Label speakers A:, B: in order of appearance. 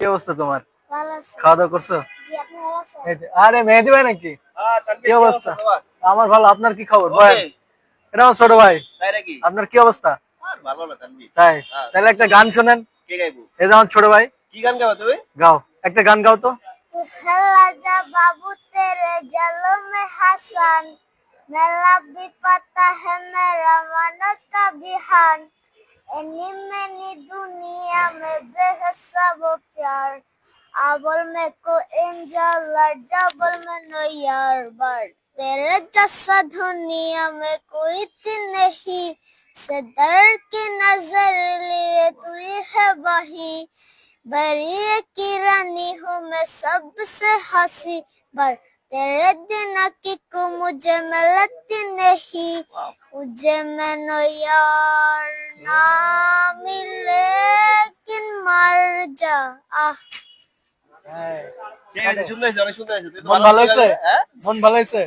A: কি অবস্থা তোমার ভালোছস খাদা
B: করছিস আপনি
A: ভালোছস আরে মেহেদি ভাই
C: কি
A: কি অবস্থা আমার ভাল আপনার কি খবর ভাই এর ও ছোট ভাই
C: তাই রে কি
A: আপনার কি অবস্থা
C: আর ভালো না
A: তাই তাই একটা গান শুনেন
C: কে গাইব
A: হে জান ছোট ভাই
C: কি গান গাও তো ভাই
A: গাও একটা গান গাও তো
B: হে রাজা বাবু तेरे जलो में हसन নলাবি ফাতা হে আমার মন কা বিহার এনি منی দুনিয়া মে দেহসব प्यार आबल में को एंजल डबल में नो यार बट तेरे जैसा दुनिया में कोई थी नहीं सदर की नजर लिए तू ही है वही बरी की रानी हूँ मैं सबसे हंसी बट तेरे दिन की को मुझे मिलती नहीं मुझे मैं नो
C: यार ना অনেক যা আহ হ্যাঁ। হ্যাঁ,
A: মন
C: ভালো
A: হয়েছে
C: হ্যাঁ?
A: মন ভালো হয়েছে